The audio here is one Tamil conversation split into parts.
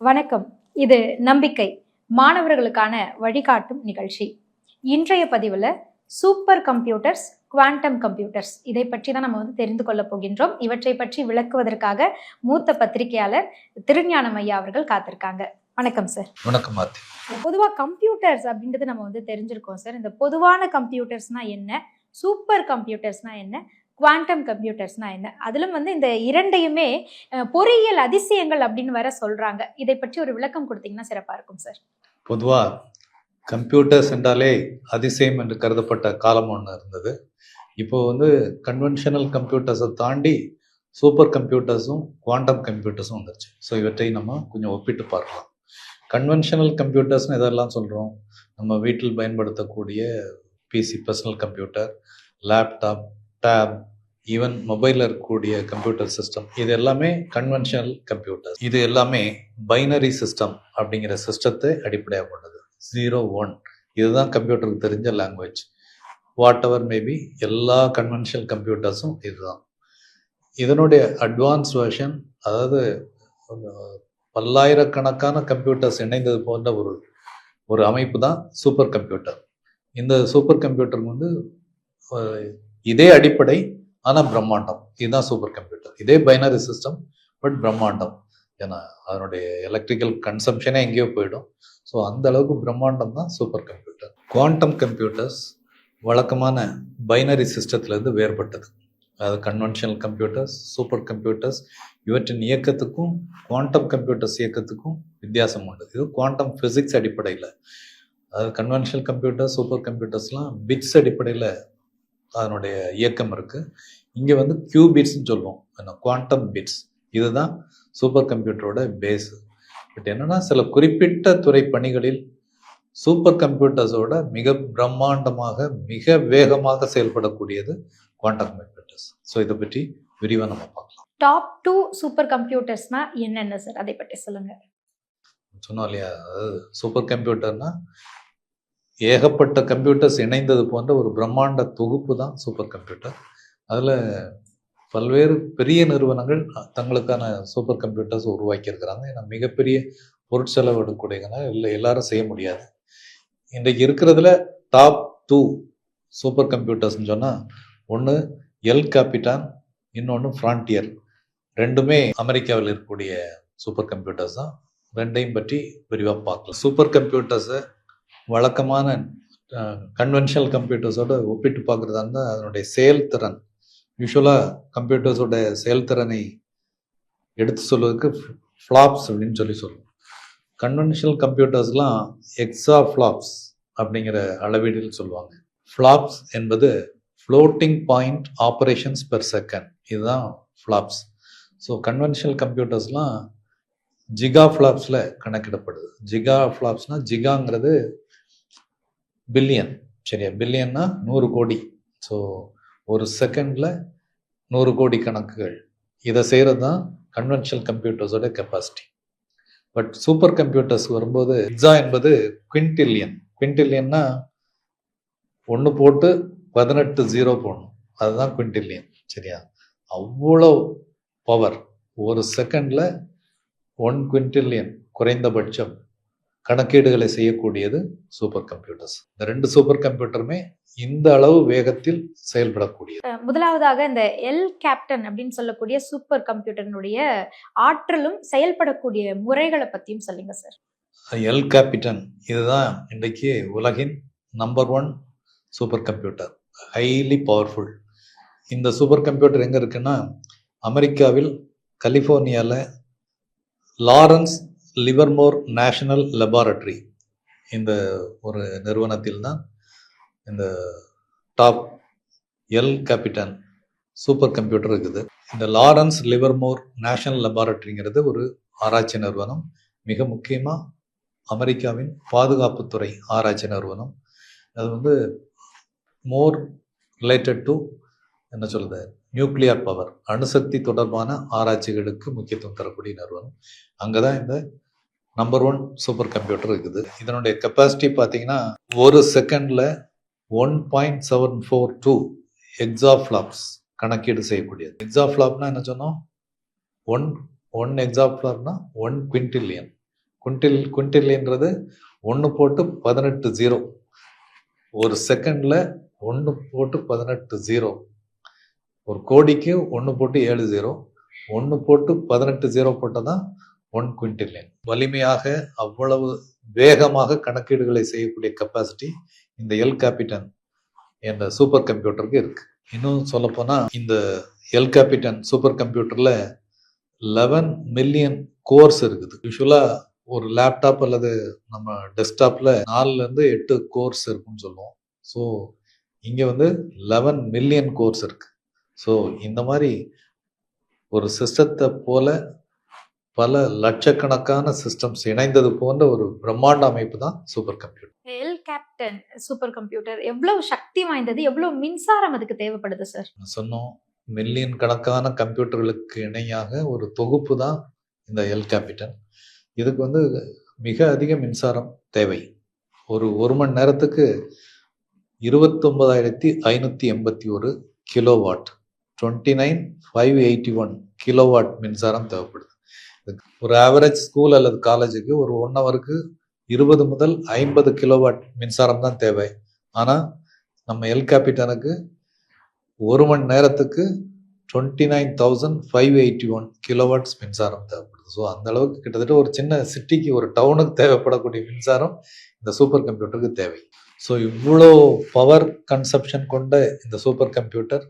வணக்கம். இது நம்பிக்கை மாணவர்களுக்கான வழிகாட்டும் நிகழ்ச்சி. இன்றைய பதிவில் சூப்பர் கம்ப்யூட்டர்ஸ் குவாண்டம் கம்ப்யூட்டர்ஸ் இதை பற்றி தான் நம்ம வந்து தெரிந்து கொள்ள போகின்றோம். இவற்றை பற்றி விளக்குவதற்காக மூத்த பத்திரிகையாளர் திருஞானம் ஐயா அவர்கள் காத்திருக்காங்க. வணக்கம் சார். வணக்கம் பொதுவாக கம்ப்யூட்டர்ஸ் அப்படின்றது நம்ம வந்து தெரிஞ்சிருக்கோம் சார். இந்த பொதுவான கம்ப்யூட்டர்ஸ்னா என்ன? சூப்பர் கம்ப்யூட்டர்ஸ்னா என்ன? குவாண்டம் கம்ப்யூட்டர்ஸ்னா என்ன? அதிலும் வந்து இந்த இரண்டையுமே பொறியியல் அதிசயங்கள் அப்படின்னு வர சொல்றாங்க. இதை பற்றி ஒரு விளக்கம் கொடுத்தீங்கன்னா சிறப்பா இருக்கும் சார். பொதுவா கம்ப்யூட்டர்ஸ் என்றாலே அதிசயம் என்று கருதப்பட்ட காலம் ஒன்று இருந்தது. இப்போ வந்து கன்வென்ஷனல் கம்ப்யூட்டர்ஸை தாண்டி சூப்பர் கம்ப்யூட்டர்ஸும் குவாண்டம் கம்ப்யூட்டர்ஸும் வந்துருச்சு. ஸோ இவற்றை நம்ம கொஞ்சம் ஒப்பிட்டு பார்க்கலாம். கன்வென்ஷனல் கம்ப்யூட்டர்ஸ்னு எதெல்லாம் சொல்கிறோம் நம்ம வீட்டில் பயன்படுத்தக்கூடிய PC personal computer laptop tab even மொபைலில் இருக்கக்கூடிய கம்ப்யூட்டர் சிஸ்டம் இது எல்லாமே கன்வென்ஷனல் கம்ப்யூட்டர் இது எல்லாமே பைனரி சிஸ்டம் அப்படிங்கிற சிஸ்டத்தை அடிப்படையாக கொண்டது. ஜீரோ ஒன் இதுதான் கம்ப்யூட்டருக்கு தெரிஞ்ச லாங்குவேஜ் வாட் எவர் மேபி எல்லா கன்வென்ஷனல் கம்ப்யூட்டர்ஸும் இதுதான். இதனுடைய அட்வான்ஸ் வேர்ஷன் அதாவது பல்லாயிரக்கணக்கான கம்ப்யூட்டர்ஸ் இணைந்தது போன்ற ஒரு ஒரு அமைப்பு தான் சூப்பர் கம்ப்யூட்டர் இந்த சூப்பர் கம்ப்யூட்டர் வந்து இதே அடிப்படை ஆனால் பிரம்மாண்டம். இதுதான் சூப்பர் கம்ப்யூட்டர் இதே பைனரி சிஸ்டம் பட் பிரம்மாண்டம். ஏன்னா அதனுடைய எலக்ட்ரிக்கல் கன்சம்ஷனே எங்கேயோ போயிடும். ஸோ அந்த அளவுக்கு பிரம்மாண்டம் தான் சூப்பர் கம்ப்யூட்டர் குவாண்டம் கம்ப்யூட்டர்ஸ் வழக்கமான பைனரி சிஸ்டத்துலேருந்து வேறுபட்டது. அதாவது கன்வென்ஷனல் கம்ப்யூட்டர்ஸ் சூப்பர் கம்ப்யூட்டர்ஸ் இவற்றின் இயக்கத்துக்கும் குவாண்டம் கம்ப்யூட்டர்ஸ் இயக்கத்துக்கும் வித்தியாசம் உண்டு. இது குவாண்டம் ஃபிசிக்ஸ் அடிப்படையில். அதாவது கன்வென்ஷனல் கம்ப்யூட்டர்ஸ் சூப்பர் கம்ப்யூட்டர்ஸ்லாம் பிட்ஸ் அடிப்படையில் அதனுடைய இயக்கம் இருக்குது இங்கே வந்து கியூ பிட்ஸ்னு சொல்லுவோம். குவாண்டம் பிட்ஸ் இதுதான் சூப்பர் கம்ப்யூட்டரோட பேஸ் பட் என்னன்னா சில குறிப்பிட்ட துறை பணிகளில் சூப்பர் கம்ப்யூட்டர்ஸோட மிக பிரம்மாண்டமாக மிக வேகமாக செயல்படக்கூடியது குவாண்டம் கம்ப்யூட்டர்ஸ் ஸோ இதை பற்றி விரிவாக நம்ம பார்க்கலாம். டாப் டூ சூப்பர் கம்ப்யூட்டர்ஸ்னா என்னென்ன சார் அதை பற்றி சொல்லுங்க. சொன்னோம் இல்லையா? அதாவது சூப்பர் கம்ப்யூட்டர்னா ஏகப்பட்ட கம்ப்யூட்டர்ஸ் இணைந்தது போன்ற ஒரு பிரம்மாண்ட தொகுப்பு தான் சூப்பர் கம்ப்யூட்டர். அதில் பல்வேறு பெரிய நிறுவனங்கள் தங்களுக்கான சூப்பர் கம்ப்யூட்டர்ஸ் உருவாக்கியிருக்கிறாங்க. ஏன்னா மிகப்பெரிய பொருட்செலவு எடுக்கக்கூடியதுனா இல்லை எல்லாரும் செய்ய முடியாது. இன்றைக்கு இருக்கிறதுல டாப் டூ சூப்பர் கம்ப்யூட்டர்ஸ்னு சொன்னால் ஒன்று எல் காப்பிட்டான் இன்னொன்று ஃப்ரான்டியர் ரெண்டுமே அமெரிக்காவில் இருக்கக்கூடிய சூப்பர் கம்ப்யூட்டர்ஸ் தான். ரெண்டையும் பற்றி விரிவாக பார்க்கலாம். சூப்பர் கம்ப்யூட்டர்ஸை வழக்கமான கன்வென்ஷனல் கம்ப்யூட்டர்ஸோட ஒப்பிட்டு பார்க்குறதா இருந்தால் அதனுடைய செயல்திறன். யூஸ்வலாக கம்ப்யூட்டர்ஸோட செயல்திறனை எடுத்து சொல்வதற்கு ஃப்ளாப்ஸ் அப்படின்னு சொல்லி சொல்லுவோம் கன்வென்ஷனல் கம்ப்யூட்டர்ஸ்லாம் எக்ஸா ஃப்ளாப்ஸ் அப்படிங்கிற அளவீடில் சொல்லுவாங்க. ஃப்ளாப்ஸ் என்பது floating point operations per second இதுதான் ஃப்ளாப்ஸ் ஸோ கன்வென்ஷனல் கம்ப்யூட்டர்ஸ்லாம் ஜிகா ஃப்ளாப்ஸில் கணக்கிடப்படுது. ஜிகா ஃப்ளாப்ஸ்னால் ஜிகாங்கிறது பில்லியன். சரியா? பில்லியன்னா நூறு கோடி. ஸோ ஒரு செகண்டில் நூறு கோடி கணக்குகள். இதை செய்கிறது தான் கன்வென்ஷனல் கம்ப்யூட்டர்ஸோட கெப்பாசிட்டி பட் சூப்பர் கம்ப்யூட்டர்ஸ் வரும்போது எக்ஸா என்பது குவிண்டில்லியன் குவிண்டில்லியன்னா ஒன்று போட்டு பதினெட்டு ஜீரோ போடணும். அதுதான் குவிண்டில்லியன் சரியா? அவ்வளோ பவர் ஒரு செகண்டில் ஒன் குவிண்டில்லியன் குறைந்தபட்சம் கணக்கீடுகளை செய்யக்கூடியது சூப்பர் கம்ப்யூட்டர்ஸ் இந்த ரெண்டு சூப்பர் கம்ப்யூட்டருமே இந்த அளவு வேகத்தில் செயல்படக்கூடியது. முதலாவதாக இந்த எல் கேப்டன் அப்படின்னு சொல்லக்கூடிய சூப்பர் கம்ப்யூட்டரினுடைய ஆற்றலும் செயல்படக்கூடிய முறைகளை பத்தியும் சொல்லுங்க சார் எல் கேபிட்டன் இதுதான் இன்றைக்கு உலகின் number one super computer highly powerful இந்த சூப்பர் கம்ப்யூட்டர் எங்கே இருக்குன்னா அமெரிக்காவில் கலிஃபோர்னியாவில் லாரன்ஸ் லிவர்மோர் நேஷனல் லெபார்டரி இந்த ஒரு நிறுவனத்தில் தான் இந்த top El Capitan super computer இருக்குது. இந்த லாரன்ஸ் லிவர்மோர் நேஷனல் லெபார்டரிங்கிறது ஒரு ஆராய்ச்சி நிறுவனம். மிக முக்கியமாக அமெரிக்காவின் பாதுகாப்புத்துறை ஆராய்ச்சி நிறுவனம். அது வந்து மோர் ரிலேட்டட் டு என்ன சொல்கிறது நியூக்ளியர் பவர் அணுசக்தி தொடர்பான ஆராய்ச்சிகளுக்கு முக்கியத்துவம் தரக்கூடிய நிறுவனம். அங்கே தான் இந்த நம்பர் ஒன் சூப்பர் கம்ப்யூட்டர் இருக்குது. இதனுடைய கெப்பாசிட்டி பார்த்தீங்கன்னா ஒரு செகண்டில் one point seven four two exaflops கணக்கீடு செய்யக்கூடியது. எக்ஸாஃப்ளாப்னா என்ன சொன்னோம்? ஒன் ஒன் எக்ஸாஃப்ளாப்னா ஒன் குவிண்டில்லியன் குவிண்டில் குவிண்டில்லியன்றது ஒன்று போட்டு பதினெட்டு ஜீரோ ஒரு செகண்டில் ஒன்று போட்டு பதினெட்டு ஜீரோ ஒரு கோடிக்கு ஒன்று போட்டு ஏழு ஜீரோ ஒன்று போட்டு பதினெட்டு ஜீரோ போட்டால் தான் ஒன் குவிண்டிலியன் வலிமையாக அவ்வளவு வேகமாக கணக்கீடுகளை செய்யக்கூடிய கெப்பாசிட்டி இந்த எல் கேபிட்டன் என்ற சூப்பர் கம்ப்யூட்டருக்கு இருக்கு. இன்னும் சொல்லப்போனால் இந்த எல் கேபிட்டன் சூப்பர் கம்ப்யூட்டரில் லெவன் மில்லியன் கோர்ஸ் இருக்குது. யூஸ்வலாக ஒரு லேப்டாப் அல்லது நம்ம டெஸ்க்டாப்பில் நாலுலேருந்து எட்டு கோர்ஸ் இருக்குன்னு சொல்லுவோம். ஸோ இங்கே வந்து லெவன் மில்லியன் கோர்ஸ் இருக்குது ஸோ இந்த மாதிரி ஒரு சிஸ்டத்தை போல பல லட்சக்கணக்கான சிஸ்டம்ஸ் இணைந்தது போன்ற ஒரு பிரம்மாண்ட அமைப்பு தான் super computer El Captain super computer எவ்வளவு சக்தி வாய்ந்தது எவ்வளவு மின்சாரம் அதுக்கு தேவைப்படுது சார் சொன்னோம் மில்லியன் கணக்கான கம்ப்யூட்டர்களுக்கு இணையாக ஒரு தொகுப்பு தான் இந்த எல் கேபிட்டன் இதுக்கு வந்து மிக அதிக மின்சாரம் தேவை. ஒரு ஒரு மணி நேரத்துக்கு இருபத்தொன்பதாயிரத்தி ஐநூற்றி எண்பத்தி ஒரு kilowatt twenty nine five eighty one kilowatt மின்சாரம் தேவைப்படுது. ஒரு ஆவரேஜ் ஸ்கூல் அல்லது காலேஜுக்கு ஒரு ஒன் ஹவருக்கு இருபது முதல் ஐம்பது கிலோவாட் மின்சாரம் தான் தேவை. ஆனால் நம்ம எல் கேபிட்டனுக்கு ஒரு மணி நேரத்துக்கு twenty nine thousand five eighty one kilowatts மின்சாரம் தேவைப்படுது. ஸோ அந்த அளவுக்கு கிட்டத்தட்ட ஒரு சின்ன சிட்டிக்கு ஒரு டவுனுக்கு தேவைப்படக்கூடிய மின்சாரம் இந்த சூப்பர் கம்ப்யூட்டருக்கு தேவை. ஸோ இவ்வளோ பவர் கன்சப்ஷன் கொண்ட இந்த சூப்பர் கம்ப்யூட்டர்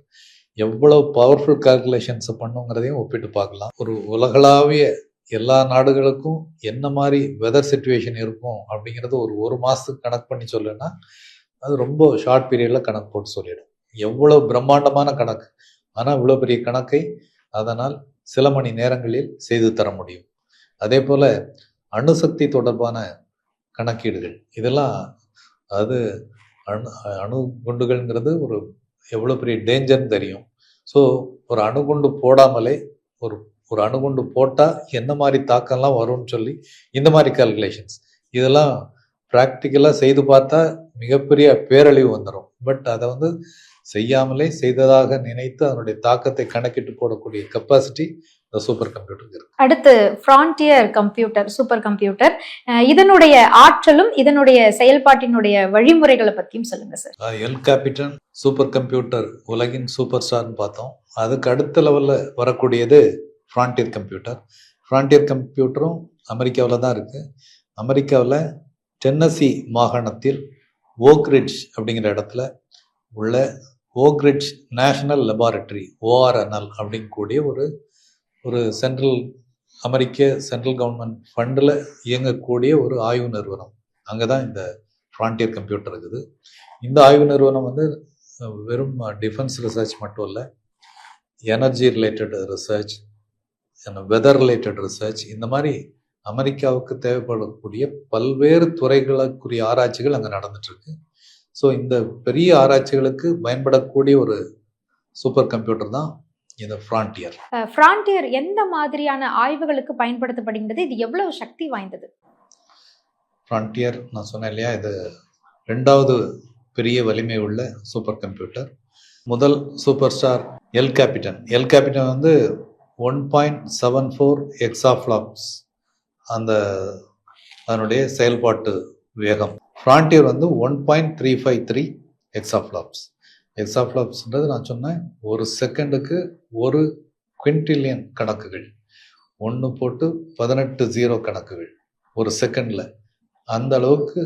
எவ்வளோ பவர்ஃபுல் கால்குலேஷன்ஸை பண்ணுங்கிறதையும் ஒப்பிட்டு பார்க்கலாம். ஒரு உலகளாவிய எல்லா நாடுகளுக்கும் என்ன மாதிரி வெதர் சுச்சுவேஷன் இருக்கும் அப்படிங்கிறத ஒரு ஒரு மாதத்துக்கு கணக்கு பண்ணி சொல்லுன்னா அது ரொம்ப ஷார்ட் பீரியடில் கணக்கு போட்டு சொல்லிடும். எவ்வளோ பிரம்மாண்டமான கணக்கு. ஆனால் இவ்வளோ பெரிய கணக்கை அதனால் சில மணி நேரங்களில் செய்து தர முடியும். அதே போல் அணுசக்தி தொடர்பான கணக்கீடுகள். இதெல்லாம் அது அணு அணு குண்டுகள்ங்கிறது ஒரு எவ்வளோ பெரிய டேஞ்சர்னு தெரியும். ஸோ ஒரு அணுகுண்டு போடாமலே ஒரு ஒரு அணுகுண்டு போட்டால் என்ன மாதிரி தாக்கம்லாம் வரும்னு சொல்லி இந்த மாதிரி கால்குலேஷன்ஸ் இதெல்லாம் ப்ராக்டிக்கலாக செய்து பார்த்தா மிகப்பெரிய பேரழிவு வந்துடும் பட் அதை வந்து செய்யாமலே செய்ததாக நினைத்து அதனுடைய தாக்கத்தை கணக்கிட்டு போடக்கூடிய கெப்பாசிட்டி சூப்பர் கம்ப்யூட்டருக்கு இருக்கு. அடுத்து ஃப்ரான்டியர் கம்ப்யூட்டர் சூப்பர் கம்ப்யூட்டர் இதனுடைய ஆற்றலும் இதனுடைய செயல்பாட்டினுடைய வழிமுறைகளை பத்தியும் சொல்லுங்க sir El Capitan super computer உலகின் சூப்பர் ஸ்டார்னு பார்த்தோம். அதுக்கு அடுத்த லெவலில் வரக்கூடியது ஃப்ரான்டியர் கம்ப்யூட்டர் ஃப்ரான்டியர் கம்ப்யூட்டரும் அமெரிக்காவில் தான் இருக்குது அமெரிக்காவில் டென்னசி மாகாணத்தில் ஓக்ரிட்ஜ் அப்படிங்கிற இடத்துல உள்ள ஓக்ரிட்ஜ் நேஷனல் லெபார்டரி ஓஆர்என்எல் அப்படிங்கக்கூடிய ஒரு ஒரு சென்ட்ரல் அமெரிக்க சென்ட்ரல் கவர்மெண்ட் ஃபண்டில் இயங்கக்கூடிய ஒரு ஆய்வு நிறுவனம். அங்கே தான் இந்த ஃப்ரான்டியர் கம்ப்யூட்டர் இருக்குது. இந்த ஆய்வு நிறுவனம் வந்து வெறும் டிஃபென்ஸ் ரிசர்ச் மட்டும் இல்லை energy related research weather related research இந்த மாதிரி அமெரிக்காவுக்கு தேவைப்படக்கூடிய பல்வேறு துறைகளுக்குரிய ஆராய்ச்சிகள் அங்கே நடந்துட்டுருக்கு. ஸோ இந்த பெரிய ஆராய்ச்சிகளுக்கு பயன்படக்கூடிய ஒரு சூப்பர் கம்ப்யூட்டர் தான் இந்த ஃப்ரான்டியர் ஃப்ரான்டியர் எந்த மாதிரியான ஆய்வுகளுக்கு பயன்படுத்தப்படுகின்றது? இது எவ்வளவு சக்தி வாய்ந்தது? ஃப்ரான்டியர் நான் சொன்னேன் இல்லையா இது ரெண்டாவது பெரிய வலிமை உள்ள சூப்பர் கம்ப்யூட்டர் முதல் super star El Capitan El Capitan வந்து one point seven four exaflops அந்த அதனுடைய செயல்பாட்டு வேகம். ஃப்ரான்டியர் வந்து one point three five three exaflops எக்ஸாஃப்ளாப்ஸ்ன்றது நான் சொன்னேன். ஒரு செகண்டுக்கு ஒரு குவிண்டில்லியன் கணக்குகள். ஒன்று போட்டு பதினெட்டு ஜீரோ கணக்குகள். ஒரு செகண்டில். அந்த அளவுக்கு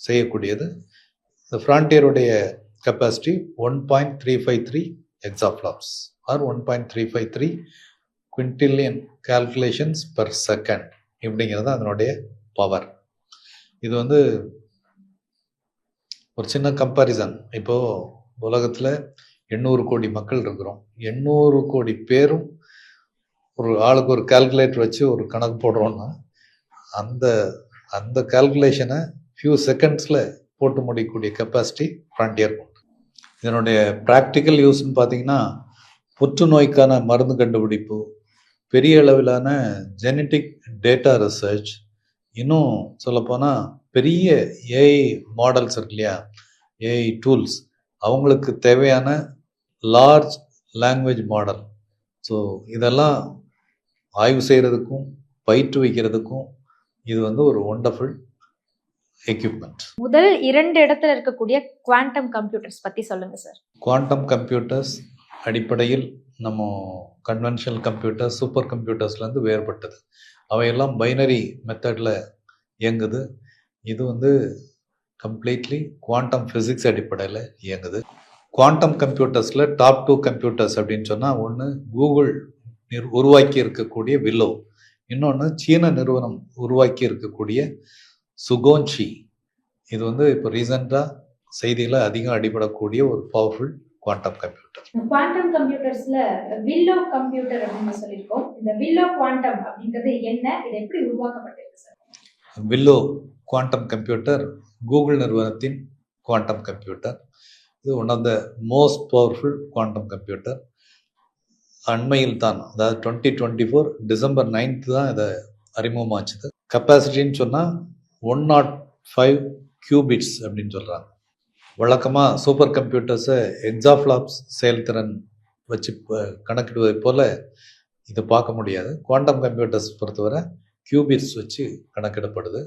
செய்யக்கூடியது. இந்த ஃப்ரான்டியருடைய capacity one point three five three exaflops or one point three five three quintillion calculations per second இப்படிங்கிறது தான் அதனுடைய பவர் இது வந்து ஒரு சின்ன கம்பாரிசன் இப்போது உலகத்தில் எண்ணூறு கோடி மக்கள் இருக்கிறோம். எண்ணூறு கோடி பேரும் ஒரு ஆளுக்கு ஒரு கால்குலேட்டர் வச்சு ஒரு கணக்கு போடுறோன்னா அந்த அந்த கால்குலேஷனை ஃபியூ செகண்ட்ஸில் போட்டு முடிக்கக்கூடிய கெப்பாசிட்டி ஃப்ரான்டியர் உண்டு. இதனுடைய ப்ராக்டிக்கல் யூஸ்னு பார்த்தீங்கன்னா புற்றுநோய்க்கான மருந்து கண்டுபிடிப்பு பெரிய அளவிலான ஜெனட்டிக் டேட்டா ரிசர்ச் இன்னும் சொல்லப்போனால் பெரிய ஏஐ மாடல்ஸ் இருக்கு இல்லையா? ஏஐ டூல்ஸ் அவங்களுக்கு தேவையான லார்ஜ் லாங்குவேஜ் மாடல் ஸோ இதெல்லாம் ஆய்வு செய்கிறதுக்கும் பயிற்று வைக்கிறதுக்கும் இது வந்து ஒரு ஒண்டர்ஃபுல் எக்யூப்மெண்ட் முதல் இரண்டு இடத்துல இருக்கக்கூடிய குவாண்டம் கம்ப்யூட்டர்ஸ் பத்தி சொல்லுங்க சார் குவாண்டம் கம்ப்யூட்டர்ஸ் அடிப்படையில் நம்ம கன்வென்ஷனல் கம்ப்யூட்டர்ஸ் சூப்பர் கம்ப்யூட்டர்ஸ்லேருந்து வேறுபட்டது. அவையெல்லாம் பைனரி மெத்தடில் இயங்குது. இது வந்து கம்ப்ளீட்லி குவாண்டம் ஃபிசிக்ஸ் அடிப்படையில் இயங்குது. குவாண்டம் கம்ப்யூட்டர்ஸில் டாப் டூ கம்ப்யூட்டர்ஸ் அப்படின்னு சொன்னால் ஒன்று கூகுள் நிர் உருவாக்கி இருக்கக்கூடிய வில்லோ இன்னொன்று சீன நிறுவனம் உருவாக்கி இருக்கக்கூடிய சுகோன்ஷி இது வந்து இப்போ ரீசெண்டாக செய்தியில் அதிகம் அடிபடக்கூடிய ஒரு பவர்ஃபுல் குவாண்டம் கம்ப்யூட்டர் குவாண்டம் கம்ப்யூட்டர்ஸ்ல வில்லோ கம்ப்யூட்டர் அப்படின்னு சொல்லியிருக்கோம். இந்த வில்லோ குவாண்டம் அப்படின்றது என்ன? இது எப்படி உருவாக்கப்பட்டிருக்கு sir Willow quantum computer Google நிறுவனத்தின் குவாண்டம் கம்ப்யூட்டர் இது one of the most powerful quantum computer அண்மையில் தான் அதாவது twenty twenty four December ninth தான் இதை அறிமுகமாச்சுது. கெப்பாசிட்டின்னு சொன்னால் ஒன் நாட் ஃபைவ் கியூபிட்ஸ் அப்படின்னு சொல்கிறாங்க வழக்கமாக சூப்பர் கம்ப்யூட்டர்ஸை எக்ஸாஃப்ளாப்ஸ் செயல்திறன் வச்சு கணக்கிடுவதை போல் இதை பார்க்க முடியாது. குவாண்டம் கம்ப்யூட்டர்ஸ் பொறுத்தவரை கியூபிட்ஸ் வச்சு கணக்கிடப்படுது.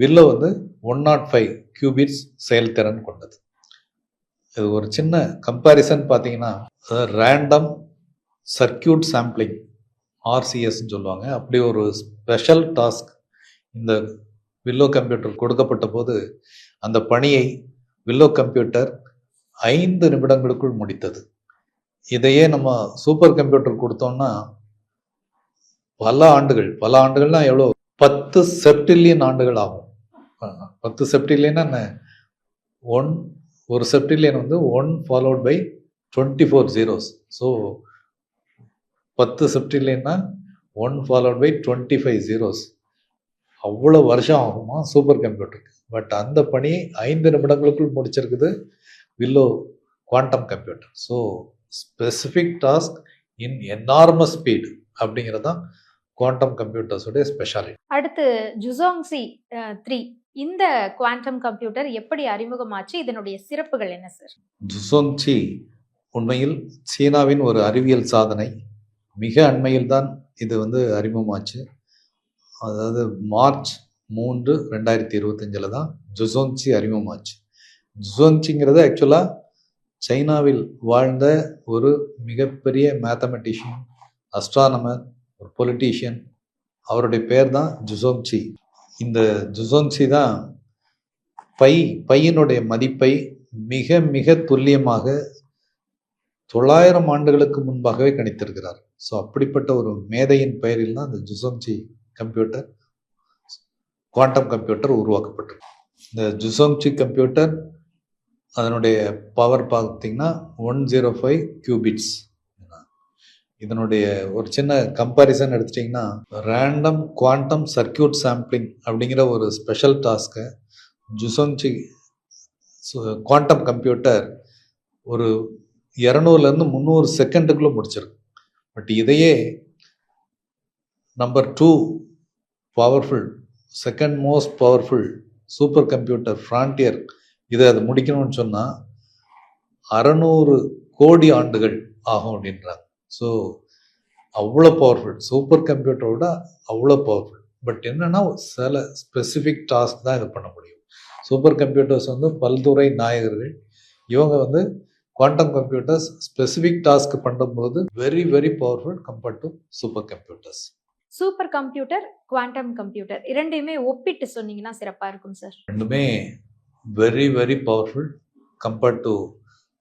வில்லோ வந்து ஒன் நாட் ஃபைவ் கியூபிட்ஸ் செயல்திறன் கொண்டது. இது ஒரு சின்ன கம்பேரிசன் பார்த்தீங்கன்னா ரேண்டம் சர்க்கியூட் சாம்பிளிங் ஆர்சிஎஸ்ன்னு சொல்லுவாங்க. அப்படி ஒரு ஸ்பெஷல் டாஸ்க் இந்த வில்லோ கம்ப்யூட்டர் கொடுக்கப்பட்ட போது அந்த பணியை வில்லோ கம்ப்யூட்டர் ஐந்து நிமிடங்களுக்குள் முடித்தது. இதையே நம்ம சூப்பர் கம்ப்யூட்டர் கொடுத்தோம்னா பல ஆண்டுகள் பல ஆண்டுகள்னா எவ்வளோ பத்து செப்டில்லியன் ஆண்டுகள் ஆகும். பத்து செப்டில்லியன்னா என்ன? ஒன் ஒரு செப்டில்லியன் வந்து one followed by twenty four zeros so பத்து செப்டில்லியன்னா one followed by twenty five zeros அவ்வளோ வருஷம் ஆகுமா? சூப்பர் கம்ப்யூட்டருக்கு பட் அந்த பணி ஐந்து நிமிடங்களுக்குள் முடிச்சிருக்குது. Willow quantum computer so specific task in enormous speed அப்படிங்கிறது தான் குவாண்டம் கம்ப்யூட்டர்ஸோடைய ஸ்பெஷாலிட்டி அடுத்து ஜுசோங்சி த்ரீ இந்த குவாண்டம் கம்ப்யூட்டர் எப்படி அறிமுகமாச்சு? இதனுடைய சிறப்புகள் என்ன சார் ஜுசோங்சி உண்மையில் சீனாவின் ஒரு அறிவியல் சாதனை. மிக அண்மையில் தான் இது வந்து அறிமுகமாச்சு. அதாவது மார்ச் மூன்று ரெண்டாயிரத்தி இருபத்தஞ்சில் தான் ஜுசோங்சி அறிமுகமாச்சு. ஜுசோங்சிங்கிறது ஆக்சுவலாக சைனாவில் வாழ்ந்த ஒரு மிகப்பெரிய மேத்தமெட்டிஷியன் அஸ்ட்ரானமர் ஒரு பொலிட்டீஷியன் அவருடைய பேர் தான் ஜுசோங்சி இந்த ஜுசோங்சி தான் பை பையனுடைய மதிப்பை மிக மிக துல்லியமாக தொள்ளாயிரம் ஆண்டுகளுக்கு முன்பாகவே கணித்திருக்கிறார். ஸோ அப்படிப்பட்ட ஒரு மேதையின் பெயரில் தான் இந்த ஜுசோங்சி கம்ப்யூட்டர் குவாண்டம் கம்ப்யூட்டர் உருவாக்கப்பட்டது இந்த ஜுசோங்சி கம்ப்யூட்டர் அதனுடைய பவர் பார்த்தீங்கன்னா ஒன் ஜீரோ ஃபைவ் கியூபிட்ஸ் இதனுடைய ஒரு சின்ன கம்பாரிசன் எடுத்துட்டிங்கன்னா ரேண்டம் குவாண்டம் சர்க்கியூட் சாம்பிளிங் அப்படிங்கிற ஒரு ஸ்பெஷல் டாஸ்க்கை ஜுசோங்சி குவாண்டம் கம்ப்யூட்டர் ஒரு இரநூறுலேருந்து முந்நூறு செகண்டுக்குள்ளே முடிச்சிருக்கு பட் இதையே number two powerful second most powerful super computer Frontier இதை அது முடிக்கணும்னு சொன்னால் அறநூறு கோடி ஆண்டுகள் ஆகும் அப்படின்றாங்க. ஸோ அவ்வளோ பவர்ஃபுல் சூப்பர் கம்ப்யூட்டரோட அவ்வளோ பவர்ஃபுல் பட் என்னன்னா சில ஸ்பெசிஃபிக் டாஸ்க் தான் இது பண்ண முடியும். சூப்பர் கம்ப்யூட்டர்ஸ் வந்து பல்துறை நாயகர்கள். இவங்க வந்து குவாண்டம் கம்ப்யூட்டர்ஸ் ஸ்பெசிஃபிக் டாஸ்க் பண்ணும்போது very very powerful compared to super computers super computer quantum computer இரண்டையுமே ஒப்பிட்டு சொன்னீங்கன்னா சிறப்பா இருக்கும் சார் ரெண்டுமே very very powerful compared to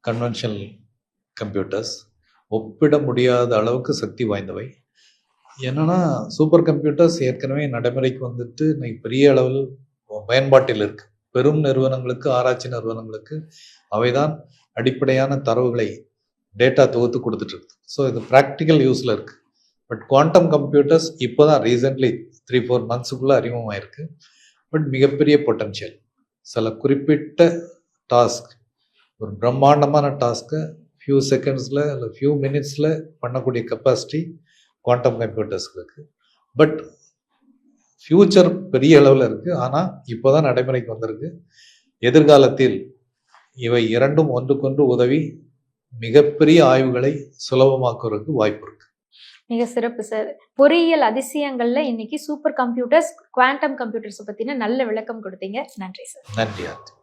conventional computers ஒப்பிட முடியாத அளவுக்கு சக்தி வாய்ந்தவை. என்னன்னா சூப்பர் கம்ப்யூட்டர்ஸ் ஏற்கனவே நடைமுறைக்கு வந்துட்டு இன்னைக்கு பெரிய அளவில் பயன்பாட்டில் இருக்கு. பெரும் நிறுவனங்களுக்கு ஆராய்ச்சி நிறுவனங்களுக்கு அவைதான் அடிப்படையான தரவுகளை டேட்டா தொகுத்து கொடுத்துட்டு இருக்கு. ஸோ இது ப்ராக்டிக்கல் யூஸில் இருக்கு. பட் குவாண்டம் கம்ப்யூட்டர்ஸ் இப்போ தான் ரீசெண்ட்லி த்ரீ ஃபோர் மந்த்ஸுக்குள்ளே அறிமுகமாயிருக்கு. பட் மிகப்பெரிய பொட்டன்ஷியல் சில குறிப்பிட்ட டாஸ்க் ஒரு பிரம்மாண்டமான டாஸ்க்கை ஃபியூ செகண்ட்ஸில் இல்லை ஃபியூ மினிட்ஸில் பண்ணக்கூடிய கெப்பாசிட்டி குவாண்டம் கம்ப்யூட்டர்ஸ்க்கு இருக்குது பட் ஃப்யூச்சர் பெரிய அளவில் இருக்குது ஆனால் இப்போ தான் நடைமுறைக்கு வந்திருக்கு. எதிர்காலத்தில் இவை இரண்டும் ஒன்றுக்கொன்று உதவி மிகப்பெரிய ஆய்வுகளை சுலபமாக்குறதுக்கு வாய்ப்பு இருக்கு. மிக சிறப்பு சார் பொறியியல் அதிசயங்கள்ல இன்னைக்கு சூப்பர் கம்ப்யூட்டர்ஸ் குவாண்டம் கம்ப்யூட்டர்ஸ் பத்தின நல்ல விளக்கம் கொடுத்தீங்க. நன்றி சார் நன்றி ஆர்த்தி.